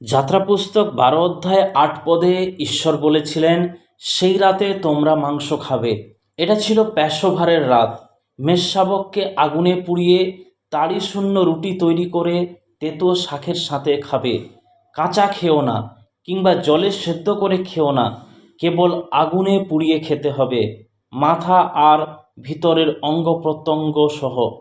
যাত্রা পুস্তক বারো অধ্যায় আট পদে ঈশ্বর বলেছিলেন, সেই রাতে তোমরা মাংস খাবে। এটা ছিল প্যাশোভারের রাত। মেষশাবককে আগুনে পুড়িয়ে তাড়ি শূন্য রুটি তৈরি করে তেতো শাকের সাথে খাবে। কাঁচা খেও না, কিংবা জলে সেদ্ধ করে খেও না, কেবল আগুনে পুড়িয়ে খেতে হবে। মাথা আর ভিতরের অঙ্গ প্রত্যঙ্গ সহ।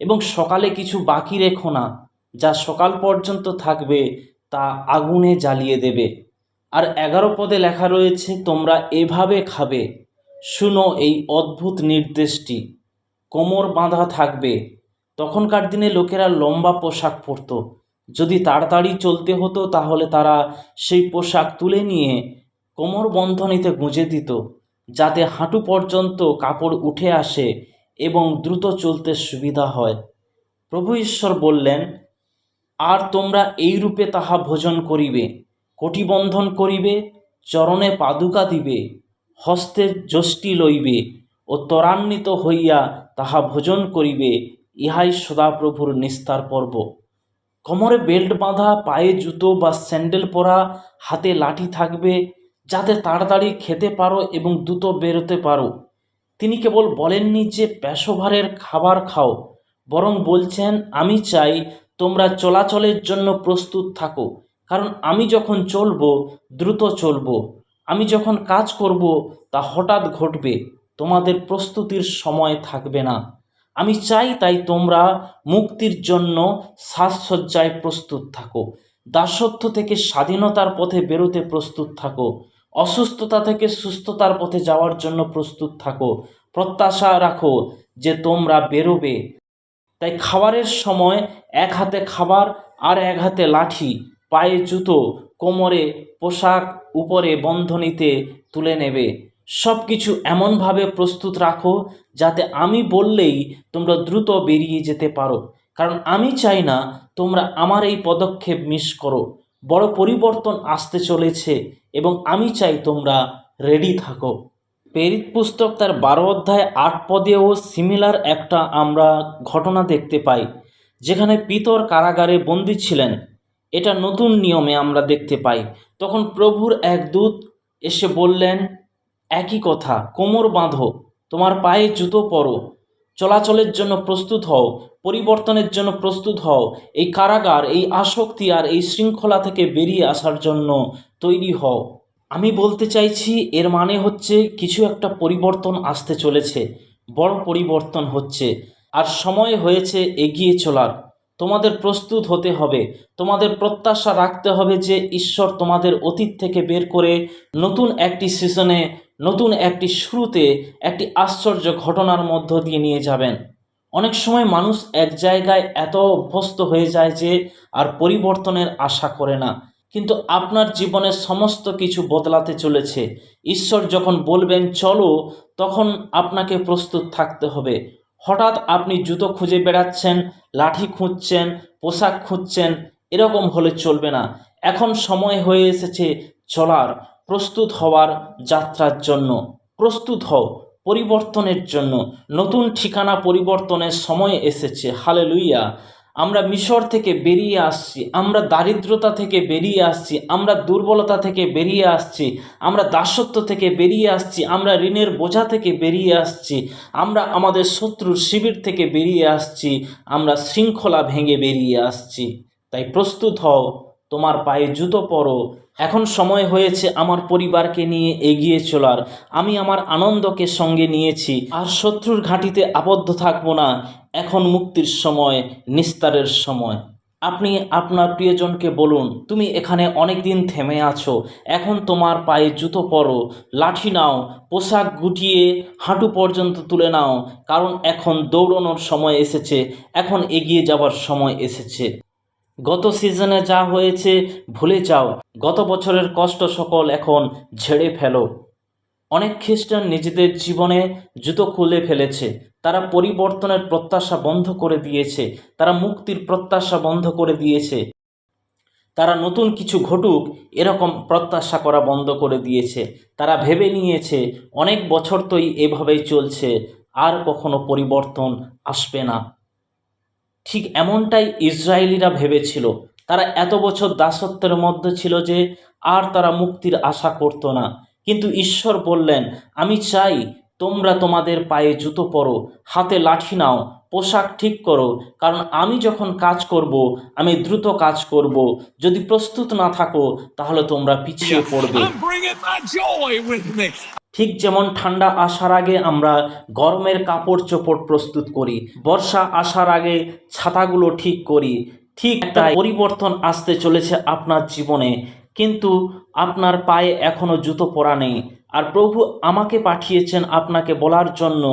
এবং সকালে কিছু বাকি রেখো না, যা সকাল পর্যন্ত থাকবে তা আগুনে জ্বালিয়ে দেবে। আর এগারো পদে লেখা রয়েছে, তোমরা এভাবে খাবে। শুনো এই অদ্ভুত নির্দেশটি। কোমর বাঁধা থাকবে। তখনকার দিনে লোকেরা লম্বা পোশাক পরতো। যদি তাড়াতাড়ি চলতে হতো, তাহলে তারা সেই পোশাক তুলে নিয়ে কোমর বন্ধনীতে গুঁজে দিত, যাতে হাঁটু পর্যন্ত কাপড় উঠে আসে এবং দ্রুত চলতে সুবিধা হয়। প্রভু ঈশ্বর বললেন আর তোমরা এইরূপে তাহা ভোজন করিবে, কটিবন্ধন করিবে, চরণে পাদুকা দিবে, হস্তে যষ্টি লইবে ও ত্বরান্বিত হইয়া তাহা ভোজন করিবে, ইহাই সদাপ্রভুর নিস্তার পর্ব। কোমরে বেল্ট বাঁধা, পায়ে জুতো বা স্যান্ডেল পরা, হাতে লাঠি থাকবে, যাতে তাড়াতাড়ি খেতে পারো এবং দ্রুত বেরোতে পারো। তিনি কেবল বলেননি যে, পেশোভারের খাবার খাও। বরং বলছেন, আমি চাই তোমরা চলাচলের জন্য প্রস্তুত থাকো। কারণ আমি যখন চলবো, দ্রুত চলবো, আমি যখন কাজ করব, তা হঠাৎ ঘটবে, তোমাদের প্রস্তুতির সময় থাকবে না। আমি চাই তাই তোমরা মুক্তির জন্য সাজসজ্জায় প্রস্তুত থাকো, দাসত্ব থেকে স্বাধীনতার পথে বেরোতে প্রস্তুত থাকো, অসুস্থতা থেকে সুস্থতার পথে যাওয়ার জন্য প্রস্তুত থাকো, প্রত্যাশা রাখো যে তোমরা বেরোবে তাই খাবারের সময় এক হাতে খাবার আর এক হাতে লাঠি, পায়ে জুতো, কোমরে পোশাক, উপরে বন্ধনীতে তুলে নেবে। সব কিছু এমনভাবে প্রস্তুত রাখো যাতে আমি বললেই তোমরা দ্রুত বেরিয়ে যেতে পারো। কারণ আমি চাই না তোমরা আমার এই পদক্ষেপ মিস করো। বড় পরিবর্তন আসতে চলেছে এবং আমি চাই তোমরা রেডি থাকো। প্রেরিত পুস্তক তার বারো অধ্যায় আট পদেও সিমিলার একটা আমরা ঘটনা দেখতে পাই, যেখানে পিতর কারাগারে বন্দী ছিলেন। এটা নতুন নিয়মে আমরা দেখতে পাই। তখন প্রভুর এক দূত এসে বললেন, একই কথা, কোমর বাঁধো, তোমার পায়ে জুতো পরো, চলাচলের জন্য প্রস্তুত হও, পরিবর্তনের জন্য প্রস্তুত হও, এই কারাগার, এই আসক্তি আর এই শৃঙ্খলা থেকে বেরিয়ে আসার জন্য তৈরি হও। আমি বলতে চাইছি, এর মানে হচ্ছে কিছু একটা পরিবর্তন আসতে চলেছে, বড় পরিবর্তন হচ্ছে। আর সময় হয়েছে এগিয়ে চলার। তোমাদের প্রস্তুত হতে হবে। তোমাদের প্রত্যাশা রাখতে হবে যে ঈশ্বর তোমাদের অতীত থেকে বের করে নতুন একটি সিজনে নতুন একটি শুরুতে একটি আশ্চর্য ঘটনার মধ্য দিয়ে নিয়ে যাবেন। অনেক সময় মানুষ এক জায়গায় এত অভ্যস্ত হয়ে যায় যে আর পরিবর্তনের আশা করে না। কিন্তু আপনার জীবনের সমস্ত কিছু বদলাতে চলেছে। ঈশ্বর যখন বলবেন, চলো, তখন আপনাকে প্রস্তুত থাকতে হবে। হঠাৎ আপনি জুতো খুঁজে বেড়াচ্ছেন, লাঠি খুঁজছেন, পোশাক খুঁজছেন, এরকম হলে চলবে না। এখন সময় হয়ে এসেছে চলার, প্রস্তুত হওয়ার যাত্রার জন্য। প্রস্তুত হও, পরিবর্তনের জন্য। নতুন ঠিকানা পরিবর্তনের সময় এসেছে। হালে লুইয়া আমরা মিশর থেকে বেরিয়ে আসছি, আমরা দারিদ্রতা থেকে বেরিয়ে আসছি, আমরা দুর্বলতা থেকে বেরিয়ে আসছি, আমরা দাসত্ব থেকে বেরিয়ে আসছি, আমরা ঋণের বোঝা থেকে বেরিয়ে আসছি, আমরা আমাদের শত্রুর শিবির থেকে বেরিয়ে আসছি, আমরা শৃঙ্খলা ভেঙে বেরিয়ে আসছি। তাই প্রস্তুত হও, তোমার পায়ে জুতো পরো এখন সময় হয়েছে আমার পরিবারকে নিয়ে এগিয়ে চলার। আমি আমার আনন্দকে সঙ্গে নিয়েছি। আর শত্রুর ঘাঁটিতে আবদ্ধ থাকব না। এখন মুক্তির সময়, নিস্তারের সময়। আপনি আপনার প্রিয়জনকে বলুন, তুমি এখানে অনেক দিন থেমে আছো। এখন তোমার পায়ে জুতো পরো, লাঠি নাও, পোশাক গুটিয়ে হাঁটু পর্যন্ত তুলে নাও। কারণ এখন দৌড়ানোর সময় এসেছে। এখন এগিয়ে যাওয়ার সময় এসেছে। গত সিজনে যা হয়েছে, ভুলে যাও। গত বছরের কষ্ট সকল এখন ঝেড়ে ফেলো। অনেক খ্রিস্টান নিজেদের জীবনে জুতো খুলে ফেলেছে। তারা পরিবর্তনের প্রত্যাশা বন্ধ করে দিয়েছে। তারা মুক্তির প্রত্যাশা বন্ধ করে দিয়েছে। তারা নতুন কিছু ঘটুক, এরকম প্রত্যাশা করা বন্ধ করে দিয়েছে। তারা ভেবে নিয়েছে, অনেক বছর তোই এভাবেই চলছে, আর কখনো পরিবর্তন আসবে না। ঠিক এমনটাই ইসরায়েলিরা ভেবেছিল। তারা এত বছর দাসত্বের মধ্যে ছিল যে আর তারা মুক্তির আশা করতো না। কিন্তু ঈশ্বর বললেন আমি চাই তোমরা তোমাদের পায়ে জুতো পরো হাতে লাঠি নাও পোশাক ঠিক করো কারণ আমি যখন কাজ করব আমি দ্রুত কাজ করব। যদি প্রস্তুত না থাকো তাহলে তোমরা পিছিয়ে পড়বে। ঠিক যেমন ঠান্ডা আসার আগে আমরা গরমের কাপড় চোপড় প্রস্তুত করি, বর্ষা আসার আগে ছাতাগুলো ঠিক করি, ঠিক একটা পরিবর্তন আসতে চলেছে আপনার জীবনে, কিন্তু আপনার পায়ে এখনও জুতো পরা নেই। আর প্রভু আমাকে পাঠিয়েছেন আপনাকে বলার জন্য,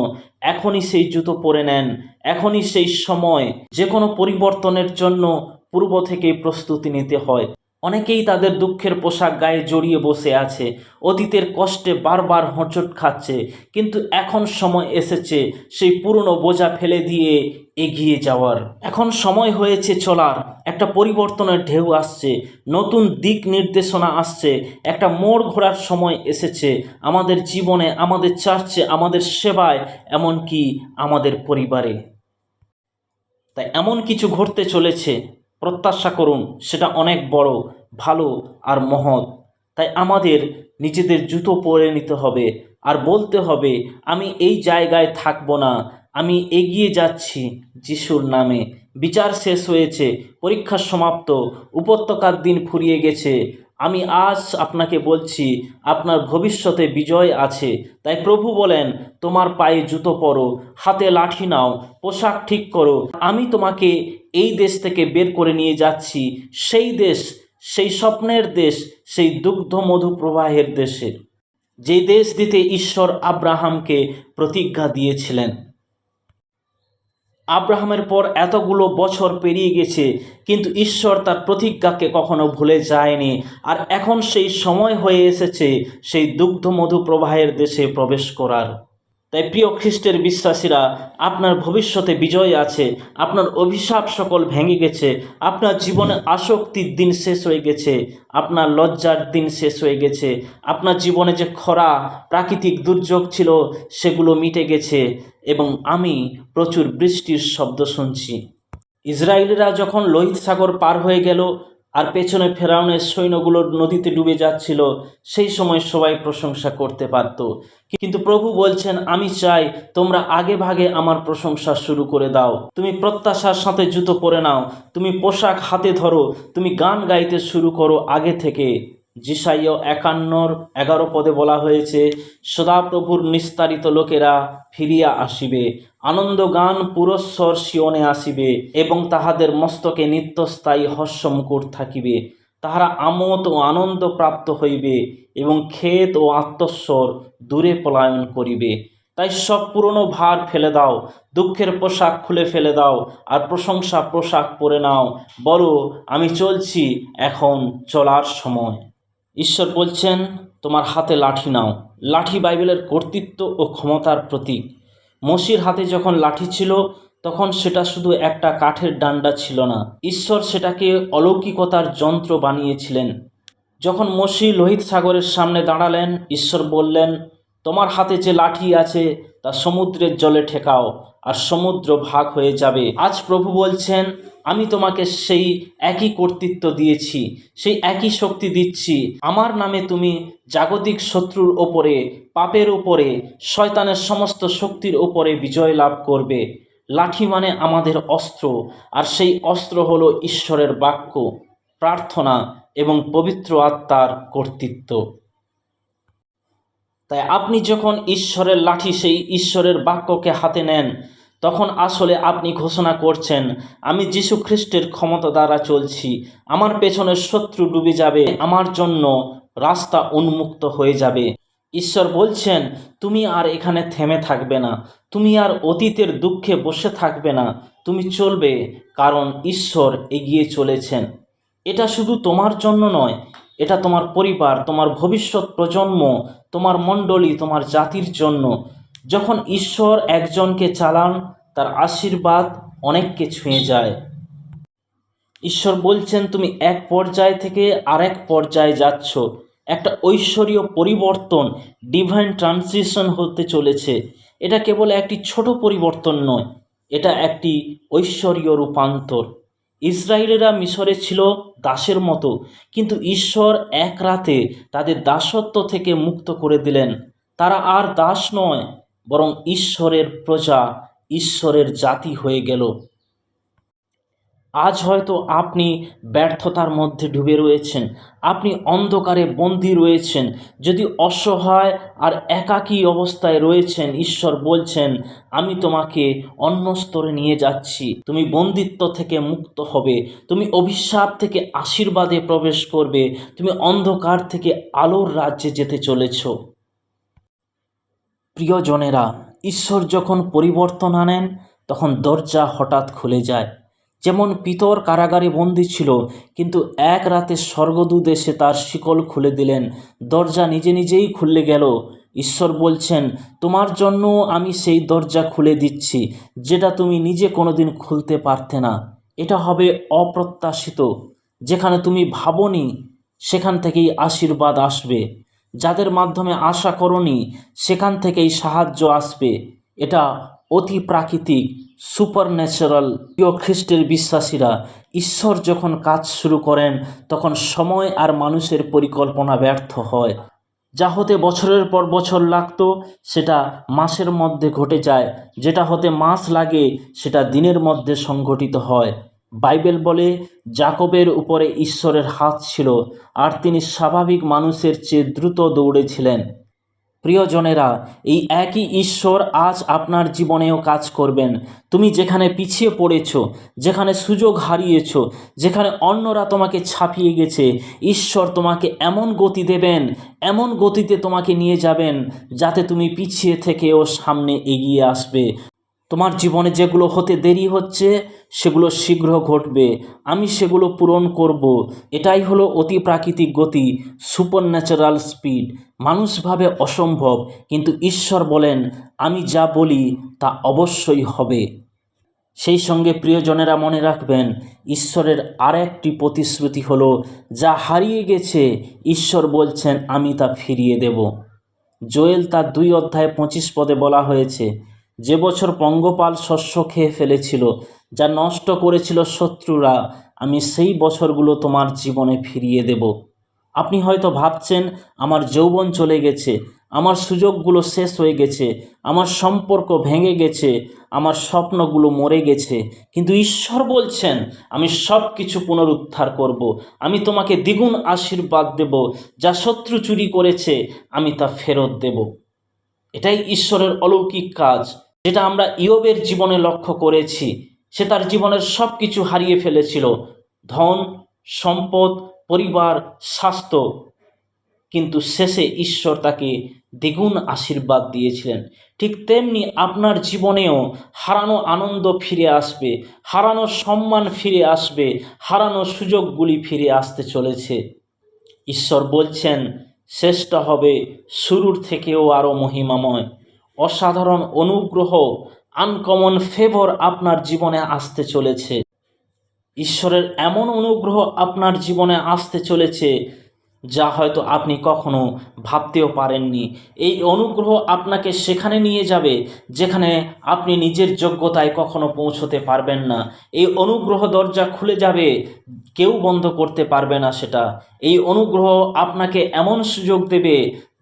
এখনই সেই জুতো পরে নেন, এখনই সেই সময় যে কোনো পরিবর্তনের জন্য পূর্ব থেকেই প্রস্তুতি নিতে হয়। অনেকেই তাদের দুঃখের পোশাক গায়ে জড়িয়ে বসে আছে, অতীতের কষ্টে বারবার হোঁচট খাচ্ছে, কিন্তু এখন সময় এসেছে সেই পুরনো বোঝা ফেলে দিয়ে এগিয়ে যাওয়ার। এখন সময় হয়েছে চলার, একটা পরিবর্তনের ঢেউ আসছে, নতুন দিক নির্দেশনা আসছে, একটা মোড় ঘোরার সময় এসেছে, আমাদের জীবনে, আমাদের চার্চে, আমাদের সেবায়, এমনকি আমাদের পরিবারে। তাই এমন কিছু ঘটতে চলেছে প্রত্যাশা করুন, সেটা অনেক বড়, ভালো আর মহৎ। তাই আমাদের নিজেদের জুতো পরে নিতে হবে আর বলতে হবে, আমি এই জায়গায় থাকব না, আমি এগিয়ে যাচ্ছি যিশুর নামে। বিচার শেষ হয়েছে, পরীক্ষা সমাপ্ত, উপত্যকার দিন ফুরিয়ে গেছে। আমি আজ আপনাকে বলছি, আপনার ভবিষ্যতে বিজয় আছে। তাই প্রভু বলেন, তোমার পায়ে জুতো পরো, হাতে লাঠি নাও, পোশাক ঠিক করো। আমি তোমাকে এই দেশ থেকে বের করে নিয়ে যাচ্ছি, সেই দেশ, সেই স্বপ্নের দেশ, সেই দুগ্ধ মধু প্রবাহের দেশে যে দেশ দিতে ঈশ্বর আব্রাহামকে প্রতিজ্ঞা দিয়েছিলেন। আব্রাহামের পর এতগুলো বছর পেরিয়ে গেছে, কিন্তু ঈশ্বর তার প্রতিজ্ঞাকে কখনো ভুলে যায়নি। আর এখন সেই সময় হয়ে এসেছে, সেই দুগ্ধ মধু প্রবাহের দেশে প্রবেশ করার। তাই প্রিয় খ্রিস্টের বিশ্বাসীরা, আপনার ভবিষ্যতে বিজয় আছে, আপনার অভিশাপ সকল ভেঙে গেছে, আপনার জীবনে আসক্তির দিন শেষ হয়ে গেছে, আপনার লজ্জার দিন শেষ হয়ে গেছে, আপনার জীবনে যে খরা, প্রাকৃতিক দুর্যোগ ছিল, সেগুলো মিটে গেছে। এবং আমি প্রচুর বৃষ্টির শব্দ শুনছি। ইসরায়েলিরা যখন লোহিত সাগর পার হয়ে গেল আর পেছনে ফেরাউনের সৈন্যগুলো নদীতে ডুবে যাচ্ছিল, সেই সময় সবাই প্রশংসা করতে পারত। কিন্তু প্রভু বলছেন, আমি চাই তোমরা আগে ভাগে আমার প্রশংসা শুরু করে দাও। তুমি প্রত্যাশার সাথে জুতো পরে নাও। তুমি পোশাক হাতে ধরো। তুমি গান গাইতে শুরু করো আগে থেকে। জিসাইয় একান্নর এগারো পদে বলা হয়েছে, সদাপ্রভুর নিস্তারিত লোকেরা ফিরিয়া আসিবে আনন্দ গান পুরস্বর শিওনে আসিবে এবং তাহাদের মস্তকে নিত্যস্থায়ী হর্ষমুকুট থাকিবে। তাহারা আমোদ ও আনন্দ প্রাপ্ত হইবে এবং ক্ষেত ও আত্মস্বর দূরে পলায়ন করিবে। তাই সব পুরনো ভার ফেলে দাও, দুঃখের পোশাক খুলে ফেলে দাও আর প্রশংসা পোশাক পরে নাও। বলো, আমি চলছি এখন চলার সময়। ঈশ্বর বলছেন, তোমার হাতে লাঠি নাও। লাঠি বাইবেলের কর্তৃত্ব ও ক্ষমতার প্রতীক। মসির হাতে যখন লাঠি ছিল, তখন সেটা শুধু একটা কাঠের ডান্ডা ছিল না। ঈশ্বর সেটাকে অলৌকিকতার যন্ত্র বানিয়েছিলেন। যখন মসি লোহিত সাগরের সামনে দাঁড়ালেন, ঈশ্বর বললেন, তোমার হাতে যে লাঠি আছে, তা সমুদ্রের জলে ঠেকাও, আর সমুদ্র ভাগ হয়ে যাবে। আজ প্রভু বলছেন আমি তোমাকে সেই একই কর্তৃত্ব দিয়েছি, সেই একই শক্তি দিচ্ছি। আমার নামে তুমি জাগতিক শত্রুর ওপরে পাপের ওপরে শয়তানের সমস্ত শক্তির ওপরে বিজয় লাভ করবে। লাঠি মানে আমাদের অস্ত্র, আর সেই অস্ত্র হলো ঈশ্বরের বাক্য, প্রার্থনা এবং পবিত্র আত্মার কর্তৃত্ব। তাই আপনি যখন ঈশ্বরের লাঠি, সেই ঈশ্বরের বাক্যকে হাতে নেন তখন আসলে আপনি ঘোষণা করছেন, আমি যীশু খ্রিস্টের ক্ষমতা দ্বারা চলছি। আমার পেছনের শত্রু ডুবে যাবে। আমার জন্য রাস্তা উন্মুক্ত হয়ে যাবে। ঈশ্বর বলছেন, তুমি আর এখানে থেমে থাকবে না। তুমি আর অতীতের দুঃখে বসে থাকবে না। তুমি চলবে কারণ ঈশ্বর এগিয়ে চলেছেন। এটা শুধু তোমার জন্য নয়, এটা তোমার পরিবার, তোমার ভবিষ্যৎ প্রজন্ম, তোমার মণ্ডলী, তোমার জাতির জন্য। যখন ঈশ্বর একজনকে চালান, তার আশীর্বাদ অনেককে ছুঁয়ে যায়। ঈশ্বর বলছেন, তুমি এক পর্যায় থেকে আরেক পর্যায়ে যাচ্ছ। একটা ঐশ্বরীয় পরিবর্তন ডিভাইন ট্রানজিশন হতে চলেছে। এটা কেবল একটি ছোট পরিবর্তন নয়, এটা একটি ঐশ্বরীয় রূপান্তর। ইসরায়েলেরা মিশরে ছিল দাসের মতো, কিন্তু ঈশ্বর এক রাতে তাদের দাসত্ব থেকে মুক্ত করে দিলেন। তারা আর দাস নয় বরং ঈশ্বরের প্রজা ঈশ্বরের জাতি হয়ে গেল। আজ হয়তো আপনি ব্যর্থতার মধ্যে ডুবে রয়েছেন। আপনি অন্ধকারে বন্দী রয়েছেন। যদি অসহায় আর একাকী অবস্থায় রয়েছেন, ঈশ্বর বলছেন, আমি তোমাকে অন্য স্তরে নিয়ে যাচ্ছি। তুমি বন্দিত্ব থেকে মুক্ত হবে। তুমি অভিশাপ থেকে আশীর্বাদে প্রবেশ করবে। তুমি অন্ধকার থেকে আলোর রাজ্যে যেতে চলেছ। প্রিয়জনেরা ঈশ্বর যখন পরিবর্তন আনেন, তখন দরজা হঠাৎ খুলে যায়। যেমন পিতর কারাগারে বন্দি ছিল, কিন্তু এক রাতে স্বর্গদূত এসে তার শিকল খুলে দিলেন। দরজা নিজে নিজেই খুলে গেল। ঈশ্বর বলছেন, তোমার জন্য আমি সেই দরজা খুলে দিচ্ছি, যেটা তুমি নিজে কোনোদিন খুলতে পারতে না। এটা হবে অপ্রত্যাশিত। যেখানে তুমি ভাবনি, সেখান থেকেই আশীর্বাদ আসবে। যাদের মাধ্যমে আশা করনি, সেখান থেকেই সাহায্য আসবে। এটা অতি প্রাকৃতিক সুপার ন্যাচারাল প্রিয় খ্রিস্টের বিশ্বাসীরা, ঈশ্বর যখন কাজ শুরু করেন, তখন সময় আর মানুষের পরিকল্পনা ব্যর্থ হয়। যা হতে বছরের পর বছর লাগতো, সেটা মাসের মধ্যে ঘটে যায়। যেটা হতে মাস লাগে, সেটা দিনের মধ্যে সংঘটিত হয়। বাইবেল বলে জাকবের উপরে ঈশ্বরের হাত ছিল, আর তিনি স্বাভাবিক মানুষের চেয়ে দ্রুত দৌড়েছিলেন। প্রিয়জনেরা, এই একই ঈশ্বর আজ আপনার জীবনেও কাজ করবেন। তুমি যেখানে পিছিয়ে পড়েছ, যেখানে সুযোগ হারিয়েছ, যেখানে অন্যরা তোমাকে ছাপিয়ে গেছে, ঈশ্বর তোমাকে এমন গতি দেবেন, এমন গতিতে তোমাকে নিয়ে যাবেন, যাতে তুমি পিছিয়ে থেকেও সামনে এগিয়ে আসবে। তোমার জীবনে যেগুলো হতে দেরি হচ্ছে, সেগুলো শীঘ্র ঘটবে। আমি সেগুলো পূরণ করব। এটাই হলো অতি প্রাকৃতিক গতি সুপার ন্যাচারাল স্পিড মানুষ ভাবে অসম্ভব, কিন্তু ঈশ্বর বলেন, আমি যা বলি, তা অবশ্যই হবে। সেই সঙ্গে প্রিয়জনেরা মনে রাখবেন, ঈশ্বরের আর একটি প্রতিশ্রুতি হলো, যা হারিয়ে গেছে, ঈশ্বর বলছেন, আমি তা ফিরিয়ে দেব। জোয়েল তার দুই অধ্যায় পঁচিশ পদে বলা হয়েছে যে বছর পঙ্গপাল শস্য খেয়ে ফেলেছিল, যা নষ্ট করেছিল শত্রুরা, আমি সেই বছরগুলো তোমার জীবনে ফিরিয়ে দেব আপনি হয়তো ভাবছেন, আমার যৌবন চলে গেছে, আমার সুযোগগুলো শেষ হয়ে গেছে, আমার সম্পর্ক ভেঙে গেছে, আমার স্বপ্নগুলো মরে গেছে, কিন্তু ঈশ্বর বলছেন, আমি সব কিছু পুনরুদ্ধার করব। আমি তোমাকে দ্বিগুণ আশীর্বাদ দেব, যা শত্রু চুরি করেছে, আমি তা ফেরত দেব এটাই ঈশ্বরের অলৌকিক কাজ যেটা আমরা ইয়বের জীবনে লক্ষ্য করেছি, সে তার জীবনের সব কিছু হারিয়ে ফেলেছিল। ধন, সম্পদ, পরিবার, স্বাস্থ্য। কিন্তু শেষে ঈশ্বর তাকে দ্বিগুণ আশীর্বাদ দিয়েছিলেন। ঠিক তেমনি আপনার জীবনেও হারানো আনন্দ ফিরে আসবে, হারানো সম্মান ফিরে আসবে, হারানো সুযোগগুলি ফিরে আসতে চলেছে। ঈশ্বর বলছেন শেষটা হবে শুরুর থেকেও আরও মহিমাময়। অসাধারণ অনুগ্রহ আনকমন ফেভর আপনার জীবনে আসতে চলেছে। ঈশ্বরের এমন অনুগ্রহ আপনার জীবনে আসতে চলেছে, যা হয়তো আপনি কখনো ভাবতেও পারেননি। এই অনুগ্রহ আপনাকে সেখানে নিয়ে যাবে, যেখানে আপনি নিজের যোগ্যতায় কখনো পৌঁছতে পারবেন না। এই অনুগ্রহ দরজা খুলে যাবে, কেউ বন্ধ করতে পারবে না সেটা। এই অনুগ্রহ আপনাকে এমন সুযোগ দেবে,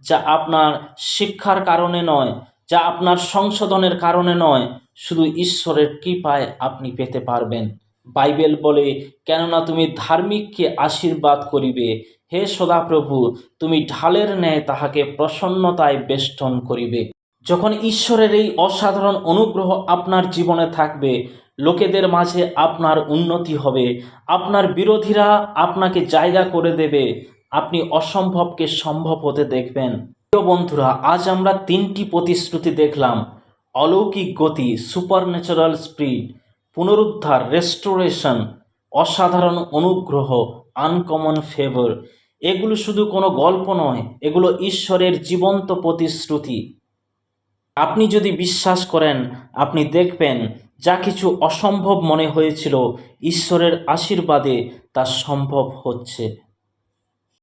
যা আপনার শিক্ষার কারণে নয় যা আপনার সংশোধনের কারণে নয়, শুধু ঈশ্বরের কৃপায় আপনি পেতে পারবেন। বাইবেল বলে, কেননা তুমি ধার্মিককে আশীর্বাদ করিবে। হে সদাপ্রভু, তুমি ঢালের ন্যায় তাহাকে প্রসন্নতায় বেষ্টন করিবে। যখন ঈশ্বরের এই অসাধারণ অনুগ্রহ আপনার জীবনে থাকবে, লোকেদের মাঝে আপনার উন্নতি হবে। আপনার বিরোধীরা আপনাকে জায়গা করে দেবে। আপনি অসম্ভবকে সম্ভব হতে দেখবেন। প্রিয় বন্ধুরা, আজ আমরা তিনটি প্রতিশ্রুতি দেখলাম। অলৌকিক গতি সুপার ন্যাচারাল স্পিড পুনরুদ্ধার রেস্টোরেশন অসাধারণ অনুগ্রহ আনকমন ফেভার এগুলো শুধু কোনো গল্প নয়, এগুলো ঈশ্বরের জীবন্ত প্রতিশ্রুতি। আপনি যদি বিশ্বাস করেন, আপনি দেখবেন, যা কিছু অসম্ভব মনে হয়েছিল, ঈশ্বরের আশীর্বাদে তা সম্ভব হচ্ছে।